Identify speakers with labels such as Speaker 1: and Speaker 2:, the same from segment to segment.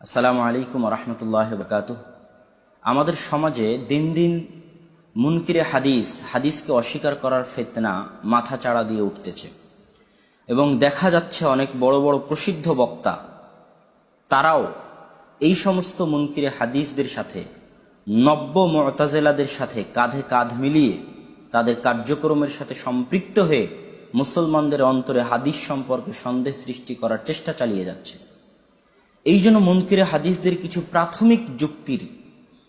Speaker 1: আসসালামু আলাইকুম রহমতুল্লাহ বরকাত আমাদের সমাজে দিন দিন মুনকিরে হাদিস, হাদিসকে অস্বীকার করার ফেতনা মাথা চাড়া দিয়ে উঠতেছে। এবং দেখা যাচ্ছে অনেক বড় বড় প্রসিদ্ধ বক্তা, তারাও এই সমস্ত মুনকিরে হাদিসদের সাথে, নব্য মতাজেলাদের সাথে কাঁধে কাঁধ মিলিয়ে তাদের কার্যক্রমের সাথে সম্পৃক্ত হয়ে মুসলমানদের অন্তরে হাদিস সম্পর্কে সন্দেহ সৃষ্টি করার চেষ্টা চালিয়ে যাচ্ছে। এই জন্য মনকিরে হাদিসদের কিছু প্রাথমিক যুক্তির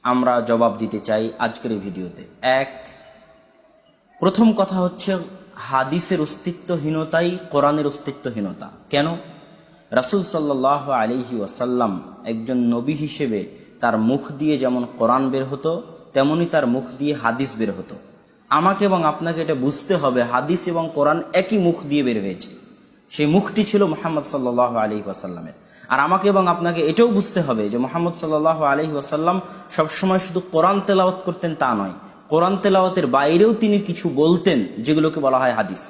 Speaker 1: আমরা জবাব দিতে চাই আজকের এই ভিডিওতে। এক, প্রথম কথা হচ্ছে হাদিসের অস্তিত্বহীনতাই কোরআনের অস্তিত্বহীনতা। কেন? রাসুল সাল্লাহ আলিহি ওয়াসাল্লাম একজন নবী হিসেবে তার মুখ দিয়ে যেমন কোরআন বের হতো, তেমনি তার মুখ দিয়ে হাদিস বের হতো। আমাকে এবং আপনাকে এটা বুঝতে হবে, হাদিস এবং কোরআন একই মুখ দিয়ে বের হয়েছে। সেই মুখটি ছিল মোহাম্মদ সাল্লাহ আলী ওয়াসাল্লামের। আর আমাকে এবং আপনাকে এটাও বুঝতে হবে যে মোহাম্মদ সাল্লাহ আলহি ওয়াসাল্লাম সবসময় শুধু কোরআন তেলাওয়াত করতেন তা নয়। কোরআন তেলাওয়াতের বাইরেও তিনি কিছু বলতেন, যেগুলোকে বলা হয় হাদিস।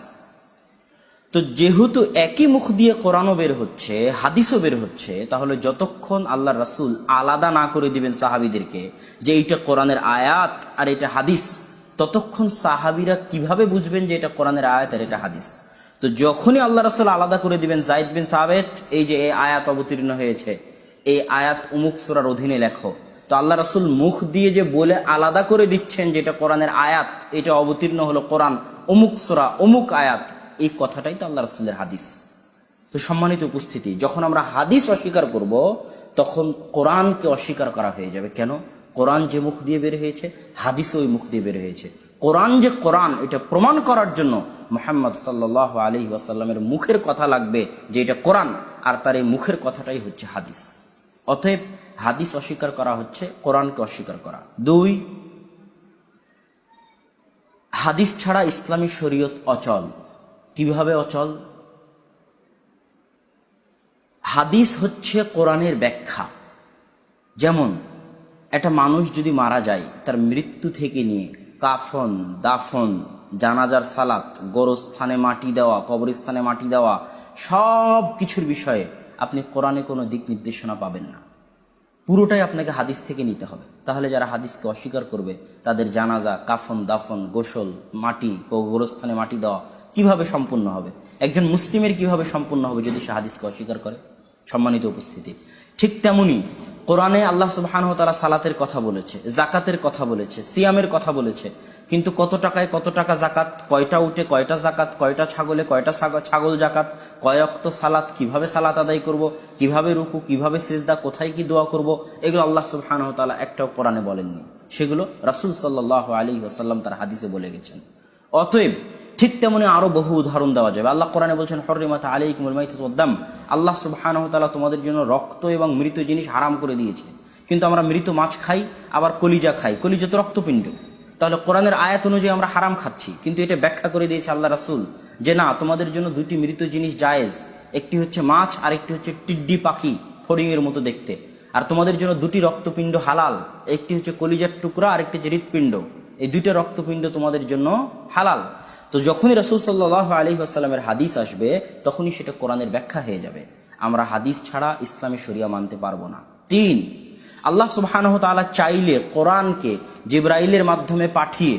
Speaker 1: তো যেহেতু একই মুখ দিয়ে কোরআনও বের হচ্ছে, হাদিসও বের হচ্ছে, তাহলে যতক্ষণ আল্লাহ রাসুল আলাদা না করে দিবেন সাহাবিদেরকে যে এইটা কোরআনের আয়াত আর এটা হাদিস, ততক্ষণ সাহাবিরা কীভাবে বুঝবেন যে এটা কোরআনের আয়াত আর এটা হাদিস? তো যখনই আল্লাহ রাসুল আলাদা করে দিবেন, জাইদ বিন সাবেত, এই যে এই আয়াত অবতীর্ণ হয়েছে, এই আয়াত উমুক সুরার অধীনে লেখো। তো আল্লাহ রাসুল মুখ দিয়ে যে বলে আলাদা করে দিচ্ছেন যেটা কোরআনের আয়াত, এটা অবতীর্ণ হলো কোরআন অমুক সুরা অমুক আয়াত, এই কথাটাই তো আল্লাহ রসুলের হাদিস। তো সম্মানিত উপস্থিতি, যখন আমরা হাদিস অস্বীকার করব, তখন কোরআনকে অস্বীকার করা হয়ে যাবে। কেন? কোরআন যে মুখ দিয়ে বের হয়েছে, হাদিসও ওই মুখ দিয়ে বের হয়েছে। কোরআন যে কোরআন, এটা প্রমাণ করার জন্য মোহাম্মদ সাল্লাহ আলী ওয়াসাল্লামের মুখের কথা লাগবে যে এটা কোরআন, আর তার এই মুখের কথাটাই হচ্ছে হাদিস। অতএব হাদিস অস্বীকার করা হচ্ছে, কোরআনকে অস্বীকার করা। দুই, হাদিস ছাড়া ইসলামী শরীয়ত অচল। কীভাবে অচল? হাদিস হচ্ছে কোরআনের ব্যাখ্যা। যেমন, একটা মানুষ যদি মারা যায়, তার মৃত্যু থেকে নিয়ে কাফন, দাফন, জানাজার সালাত, গোরস্থানে মাটি দেওয়া, কবরস্থানে মাটি দেওয়া, সব কিছুর বিষয়ে আপনি কোরআনে কোনো দিক নির্দেশনা পাবেন না। পুরোটাই আপনাকে হাদিস থেকে নিতে হবে। তাহলে যারা হাদিসকে অস্বীকার করবে, তাদের জানাজা, কাফন, দাফন, গোসল, মাটি, গোরস্থানে মাটি দেওয়া কীভাবে সম্পূর্ণ হবে? একজন মুসলিমের কীভাবে সম্পূর্ণ হবে যদি সে হাদিসকে অস্বীকার করে? সম্মানিত উপস্থিতি, ঠিক তেমনি কোরআনে আল্লাহ সুবাহান তারা সালাতের কথা বলেছে জাকাতের কথা বলেছে, সিয়ামের কথা বলেছে। কিন্তু কত টাকায় কত টাকা জাকাত কয়টা উঠে কয়টা জাকাত কয়টা ছাগলে কয়টা ছাগল জাকাত কয়ক্ত সালাত, কীভাবে সালাত আদায় করব, কীভাবে রুকু, কীভাবে সেজদা, কোথায় কি দোয়া করব, এগুলো আল্লাহ সুবাহান তালা একটাও কোরআনে বলেননি। সেগুলো রাসুল সাল্লাহ আলী ওসাল্লাম তার হাদিসে বলে গেছেন। অতএব ঠিক তেমনি আরও বহু উদাহরণ দেওয়া যাবে। আল্লাহ কোরআনে বলছেন, হরিমাতা আলাইকুমুল মাইতুদ্দাম আল্লাহ সুবহানাহু তাআলা তোমাদের জন্য রক্ত এবং মৃত জিনিস হারাম করে দিয়েছে কিন্তু আমরা মৃত মাছ খাই, আবার কলিজা খাই। কলিজা তো রক্তপিণ্ড। তাহলে কোরআনের আয়াত অনুযায়ী আমরা হারাম খাচ্ছি। কিন্তু এটা ব্যাখ্যা করে দিয়েছে আল্লাহ রাসুল যে, না, তোমাদের জন্য দুটি মৃত জিনিস জায়েজ। একটি হচ্ছে মাছ আর একটি হচ্ছে টিড্ডি পাখি ফড়িংয়ের মতো দেখতে। আর তোমাদের জন্য দুটি রক্তপিণ্ড হালাল। একটি হচ্ছে কলিজার টুকরা আর একটি হচ্ছে হৃৎপিণ্ড। এই দুইটা রক্তপিণ্ড তোমাদের জন্য হালাল। তো যখনই রসুল সাল্লাহ আলী আসসালামের হাদিস আসবে, তখনই সেটা কোরআনের ব্যাখ্যা হয়ে যাবে। আমরা হাদিস ছাড়া ইসলামী শরিয়া মানতে পারব না। তিন, আল্লাহ সুবাহানহ তালা চাইলে কোরআনকে জিব্রাইলের মাধ্যমে পাঠিয়ে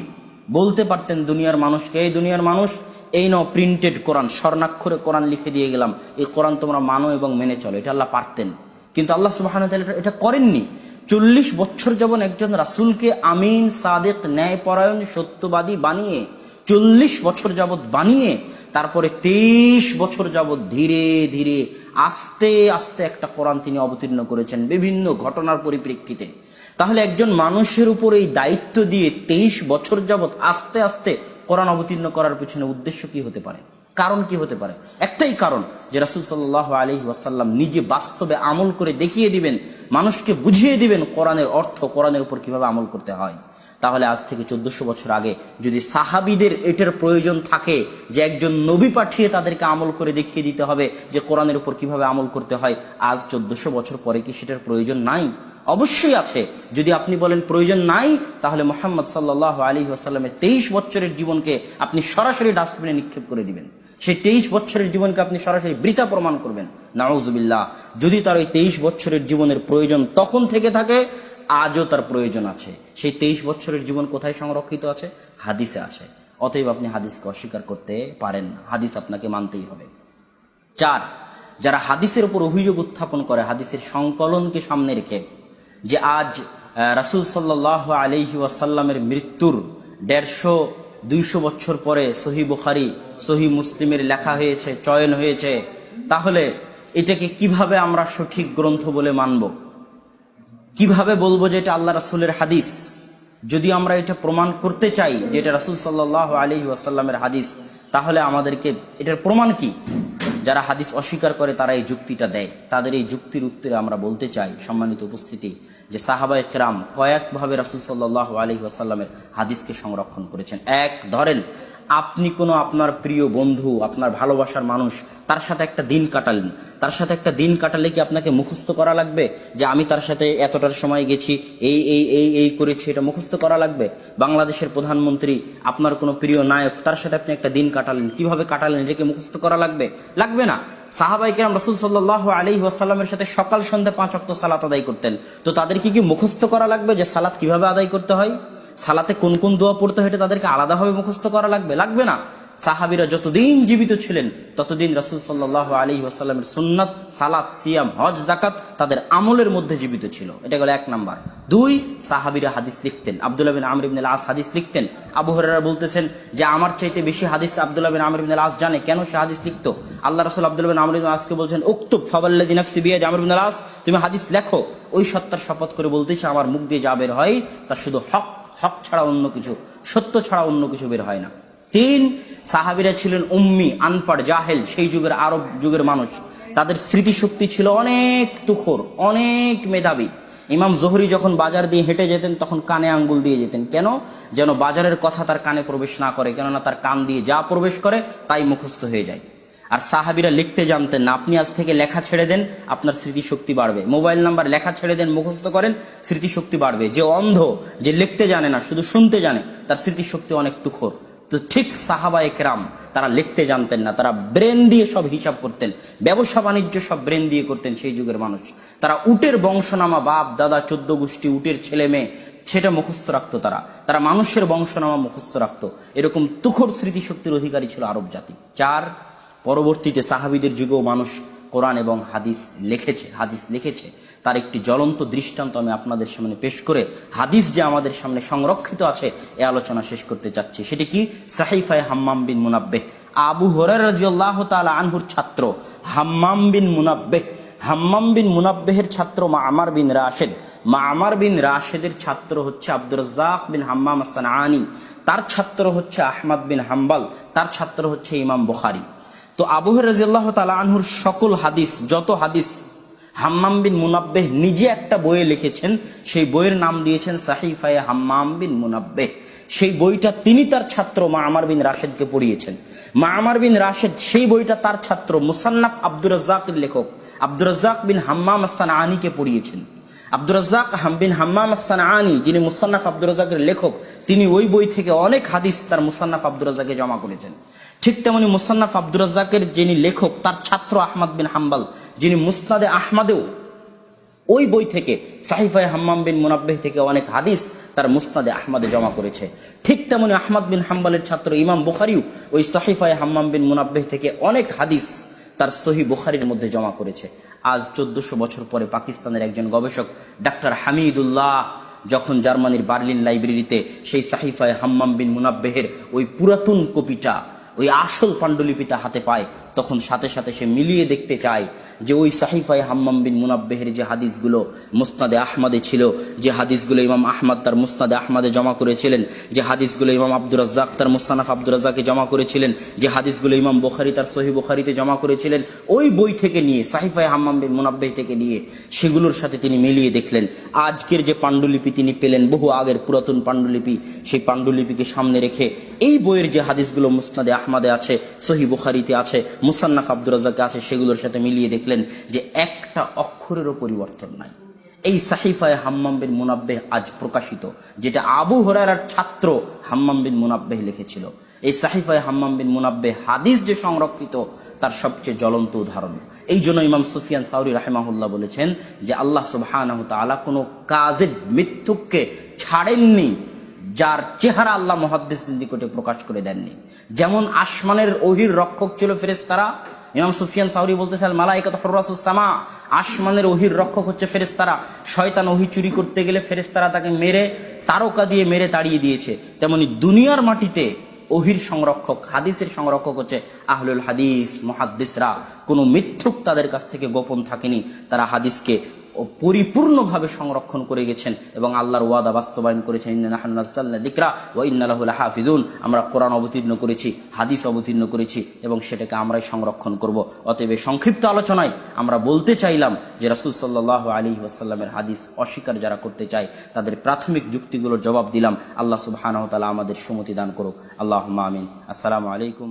Speaker 1: বলতে পারতেন দুনিয়ার মানুষকে, এই দুনিয়ার মানুষ, এই ন প্রিন্টেড কোরআন, স্বর্ণাক্ষরে কোরআন লিখে দিয়ে গেলাম। এই কোরআন তোমরা মানো এবং মেনে চলো। এটা আল্লাহ পারতেন। কিন্তু আল্লাহ সুবাহান এটা করেননি। চল্লিশ বছর যেমন একজন রাসুলকে আমিন, সাদেক, ন্যায়পরায়ণ, সত্যবাদী বানিয়ে চল্লিশ বছর যাবৎ বানিয়ে তারপরে তেইশ বছর যাবৎ ধীরে ধীরে আস্তে আস্তে একটা কোরআন তিনি অবতীর্ণ করেছেন বিভিন্ন ঘটনার পরিপ্রেক্ষিতে। তাহলে একজন মানুষের উপর এই দায়িত্ব দিয়ে তেইশ বছর যাবৎ আস্তে আস্তে কোরআন অবতীর্ণ করার পিছনে উদ্দেশ্য কি হতে পারে? কারণ কি হতে পারে? একটাই কারণ যে রাসুল সাল্লাহ আলী ওয়াসাল্লাম নিজে বাস্তবে আমল করে দেখিয়ে দিবেন, মানুষকে বুঝিয়ে দিবেন কোরআনের অর্থ, কোরআনের উপর কীভাবে আমল করতে হয়। তাহলে আজ থেকে চোদ্দশো বছর আগে যদি সাহাবিদের এটার প্রয়োজন থাকে যে একজন নবী পাঠিয়ে তাদেরকে আমল করে দেখিয়ে দিতে হবে যে কোরআনের উপর কীভাবে আমল করতে হয়, আজ চোদ্দশো বছর পরে কি সেটার প্রয়োজন নাই? অবশ্যই আছে। যদি আপনি বলেন প্রয়োজন নাই, তাহলে মোহাম্মদ সাল্লাহ আলী আসাল্লামের তেইশ বছরের জীবনকে আপনি সরাসরি ডাস্টবিনে নিক্ষেপ করে দিবেন। সেই তেইশ বছরের জীবনকে আপনি সরাসরি বৃথা প্রমাণ করবেন। নাউজুবিল্লাহ, যদি তার ওই তেইশ বছরের জীবনের প্রয়োজন তখন থেকে থাকে, আজও তার প্রয়োজন আছে। সেই তেইশ বছরের জীবন কোথায় সংরক্ষিত আছে? হাদিসে আছে। অতএব আপনি হাদিসকে অস্বীকার করতে পারেন না। হাদিস আপনাকে মানতেই হবে। চার, যারা হাদিসের উপর অভিযোগ উত্থাপন করে, হাদিসের সংকলনকে সামনে রেখে যে আজ রাসুল সাল্লাহ আলহি ওয়াসাল্লামের মৃত্যুর দেড়শো, দুইশো বছর পরে সহি বুখারি, সহি মুসলিমের লেখা হয়েছে, চয়ন হয়েছে, তাহলে এটাকে কীভাবে আমরা সঠিক গ্রন্থ বলে মানব? কীভাবে বলব যে এটা আল্লাহ রাসুলের হাদিস? যদি আমরা এটা প্রমাণ করতে চাই যে এটা রাসুল সাল্লাহ আলী ওয়াসাল্লামের হাদিস, তাহলে আমাদেরকে এটার প্রমাণ কি? যারা হাদিস অস্বীকার করে, তারা এই যুক্তিটা দেয়। তাদের এই যুক্তির উত্তরে আমরা বলতে চাই সম্মানিত উপস্থিতি, যে সাহাবায় কেরাম কয়েকভাবে রাসুল সাল্লাহ আলী ওয়াসাল্লামের হাদিসকে সংরক্ষণ করেছেন। এক, ধরেন আপনি কোনো আপনার প্রিয় বন্ধু, আপনার ভালোবাসার মানুষ, তার সাথে একটা দিন কাটালেন। তার সাথে একটা দিন কাটালে কি আপনাকে মুখস্থ করা লাগবে? যে আমি তার সাথে এতটার সময় গেছি, এই এই এই এই করেছি, এটা মুখস্থ করা লাগবে? বাংলাদেশের প্রধানমন্ত্রী, আপনার কোনো প্রিয় নায়ক, তার সাথে আপনি একটা দিন কাটালেন। কীভাবে কাটালেন? এটাকে মুখস্থ করা লাগবে? লাগবে না। সাহাবাই কেরাম রসুল সাল্লাহ আলী ওয়াসাল্লামের সাথে সকাল সন্ধ্যা পাঁচ অক্ট সালাত আদায় করতেন। তো তাদেরকে কি মুখস্থ করা লাগবে যে সালাত কীভাবে আদায় করতে হয়? সালাতে কোন কোন দোয়া পড়তে এটা তাদেরকে আলাদাভাবে মুখস্থ করা লাগবে? লাগবে না। সাহাবিরা যতদিন জীবিত ছিলেন, ততদিন রাসুল সাল্লাহ আলী ওয়াসাল্লামের সুন্নাত, সালাত, সিয়াম, হজ জাকাত তাদের আমলের মধ্যে জীবিত ছিল। এটা গেল এক নাম্বার। দুই, সাহাবিরা হাদিস লিখতেন। আবদুল্লাহ বিন আমর আস হাদিস লিখতেন। আবু বলতেছেন যে, আমার চাইতে বেশি হাদিস আবদুল্লাহ বিন আমর ইবনুল আস জানে। কেন সে হাদিস লিখত? আল্লাহ রসুল আবদুল্লাহ বিন আমর আসকে বলছেন, উক্তুব ফাবাল্লাদি নাফসি বিয়া আমর আস তুমি হাদিস লেখো। ওই সত্তার শপথ করে বলতেছে, আমার মুখ দিয়ে যা বের হয় তার শুধু হক হক ছাড়া অন্য কিছু, সত্য ছাড়া অন্য কিছু বের হয় না। তিন, সাহাবিরা ছিলেন উম্মি, আনপাড়, জাহেল, সেই যুগের আরব যুগের মানুষ। তাদের স্মৃতিশক্তি ছিল অনেক তুখর, অনেক মেধাবী। ইমাম জোহরি যখন বাজার দিয়ে হেঁটে যেতেন, তখন কানে আঙ্গুল দিয়ে যেতেন। কেন? যেন বাজারের কথা তার কানে প্রবেশ না করে, কেননা তার কান দিয়ে যা প্রবেশ করে, তাই মুখস্থ হয়ে যায়। আর সাহাবিরা লিখতে জানতেন না। আপনি আজ থেকে লেখা ছেড়ে দেন, আপনার স্মৃতিশক্তি বাড়বে। মোবাইল নাম্বার লেখা ছেড়ে দেন, মুখস্থ করেন, স্মৃতিশক্তি বাড়বে। যে অন্ধ, যে লিখতে জানে না, শুধু শুনতে জানে, তার স্মৃতিশক্তি অনেক তুখর। তো ঠিক সাহাবা একরাম তারা লিখতে জানতেন না, তারা ব্রেন দিয়ে সব হিসাব করতেন। ব্যবসা, বাণিজ্য সব ব্রেন দিয়ে করতেন সেই যুগের মানুষ। তারা উটের বংশনামা, বাপ, দাদা, চোদ্দ গোষ্ঠী, উটের ছেলে, মেয়ে, সেটা মুখস্থ রাখতো তারা। তারা মানুষের বংশনামা মুখস্থ রাখতো। এরকম তুখর স্মৃতিশক্তির অধিকারী ছিল আরব জাতি। চার পরবর্তীতে সাহাবিদের যুগেও মানুষ কোরআন এবং হাদিস লিখেছে হাদিস লিখেছে। তার একটি জ্বলন্ত দৃষ্টান্ত আমি আপনাদের সামনে পেশ করে হাদিস যে আমাদের সামনে সংরক্ষিত আছে, এ আলোচনা শেষ করতে চাচ্ছি। সেটি কি? সাহিফায় হাম্মাম বিন মুনাব্বে আবু হরার রাজিউল্লাহ তালা আনহুর ছাত্র। হাম্মাম বিন মুনাব্বে হাম্মাম বিন মুনাব্বেহের ছাত্র মা আমার বিন রাশেদ। মা আমার বিন রাশেদের ছাত্র হচ্ছে আব্দুর রাজ্জাক বিন হাম্মাম হাসান আনি তার ছাত্র হচ্ছে আহমদ বিন হাম্বাল। তার ছাত্র হচ্ছে ইমাম বুখারি। তো আবুহের রাজিয়াল্লাহ তালা আনহুর সকল হাদিস, যত হাদিস হাম্মাম বিন মুনাব্বেহ নিজে একটা বইয়ে লিখেছেন, সেই বইয়ের নাম দিয়েছেন সাহিফায়ে হাম্মাম বিন মুনাব্বেহ। সেই বইটা তিনি তার ছাত্র মা আমার বিন রাশেদকে পড়িয়েছেন। মা আমার বিন রাশেদ সেই বইটা তার ছাত্র মুসান্নাফ আব্দুর রাজ্জাকের লেখক আব্দুর রাজ্জাক বিন হাম্মাম আসান আনিকে পড়িয়েছেন। আব্দুর রাজ্জাক বিন হাম্মাম আসান আনি যিনি মুসান্নাফ আব্দুর রাজ্জাকের লেখক, তিনি ওই বই থেকে অনেক হাদিস তার মুসান্নাফ আব্দুর রাজ্জাকে জমা করেছেন। ঠিক তেমনি মুসান্নাফ আব্দুর রাজ্জাকের যিনি লেখক, তার ছাত্র আহমদ বিন হাম্বাল, যিনি মুসনাদে আহমাদেও ওই বই থেকে, সাহিফায় হাম্মাম বিন মুনাব্বেহ থেকে অনেক হাদিস তার মুসনাদে আহমদে জমা করেছে। ঠিক তেমনি আহমদ বিন হাম্বালের ছাত্র ইমাম বুখারিও ওই সাহিফায় হাম্মাম বিন মুনাব্বেহ থেকে অনেক হাদিস তার সহি বুখারির মধ্যে জমা করেছে। আজ চোদ্দশো বছর পরে পাকিস্তানের একজন গবেষক, ডাক্তার হামিদুল্লাহ, যখন জার্মানির বার্লিন লাইব্রেরিতে সেই সাহিফায় হাম্মাম বিন মুনাব্বেহের ওই পুরাতন কপিটা ওই আসল পাণ্ডুলিপিটা হাতে পায় তখন সাথে সাথে সে মিলিয়ে দেখতে চায়। যে ওই সাহিফাই হাম্মাম বিন মুনাব্বেহের যে হাদিসগুলো মুস্তাদে আহমদে ছিল, যে হাদিসগুলো ইমাম আহমদ তার মুস্তাদে আহমদে জমা করেছিলেন, যে হাদিসগুলো ইমাম আব্দুর রাজ্জাক তার মুসানাফ আব্দুর রাজ্জাকে জমা করেছিলেন, যে হাদিসগুলো ইমাম বোখারি তার সহি বোখারিতে জমা করেছিলেন, ওই বই থেকে নিয়ে সাহিফায় হাম্মাম বিন মুনাব্বেহ থেকে নিয়ে সেগুলোর সাথে তিনি মিলিয়ে দেখলেন। আজকের যে পাণ্ডুলিপি তিনি পেলেন, বহু আগের পুরাতন পাণ্ডুলিপি, সেই পাণ্ডুলিপিকে সামনে রেখে এই বইয়ের যে হাদিসগুলো মুস্তাদে আহমদে আছে সহি বুখারিতে আছে, মুসান্নাফ আব্দুর রাজাকে আছে, সেগুলোর সাথে মিলিয়ে দেখলেন। যে একটা অক্ষরেরও পরিবর্তন নাই। এই সাহিফায় হাম্মাম বিন মুনাব্বেহ আজ প্রকাশিত, যেটা আবু হরার ছাত্র হাম্মাম বিন মুনাব্বেহ লিখেছিল। এই সাহিফায় হাম্মাম বিন মুনাব্বেহ হাদিস যে সংরক্ষিত, তার সবচেয়ে জ্বলন্ত উদাহরণ। এই জন্য ইমাম সুফিয়ান সাউরি রাহেমাহুল্লাহ বলেছেন যে আল্লাহ সুবহানাহ তাআলা কোনো কাজে মিথ্যুককে ছাড়েননি, যার চেহারা আল্লাহ মহাদ্দেসের নিকটে প্রকাশ করে দেননি। যেমন আসমানের ওহির রক্ষক ছিল ফেরেস্তারা ইমাম সুফিয়ান সাউরি বলতেছেন মালাইকাত হর্রাসুসামা আসমানের অহির রক্ষক হচ্ছে ফেরেস্তারা শয়তান ওহি চুরি করতে গেলে ফেরেস্তারা তাকে মেরে, তারকা দিয়ে মেরে তাড়িয়ে দিয়েছে। তেমনি দুনিয়ার মাটিতে অহির সংরক্ষক, হাদিসের সংরক্ষক হচ্ছে আহলুল হাদিস, মহাদ্দিসরা। কোনো মিথ্যুক তাদের কাছ থেকে গোপন থাকেনি। তারা হাদিসকে পরিপূর্ণভাবে সংরক্ষণ করে গেছেন এবং আল্লাহর ওয়াদা বাস্তবায়ন করেছেন। ইন্না নাহনু নাযালনা যিকরা ওয়া ইন্না লাহু লাহাফিজুন। আমরা কোরআন অবতীর্ণ করেছি, হাদিস অবতীর্ণ করেছি এবং সেটাকে আমরাই সংরক্ষণ করব। অতএব সংক্ষিপ্ত আলোচনায় আমরা বলতে চাইলাম যে রাসূল সাল্লাল্লাহু আলী ওয়াসাল্লামের হাদিস অস্বীকার যারা করতে চায়, তাদের প্রাথমিক যুক্তিগুলোর জবাব দিলাম। আল্লাহ সুবহানাহু ওয়া তাআলা আমাদের সুমতি দান করুক। আল্লাহ আমিন। আসসালামু আলাইকুম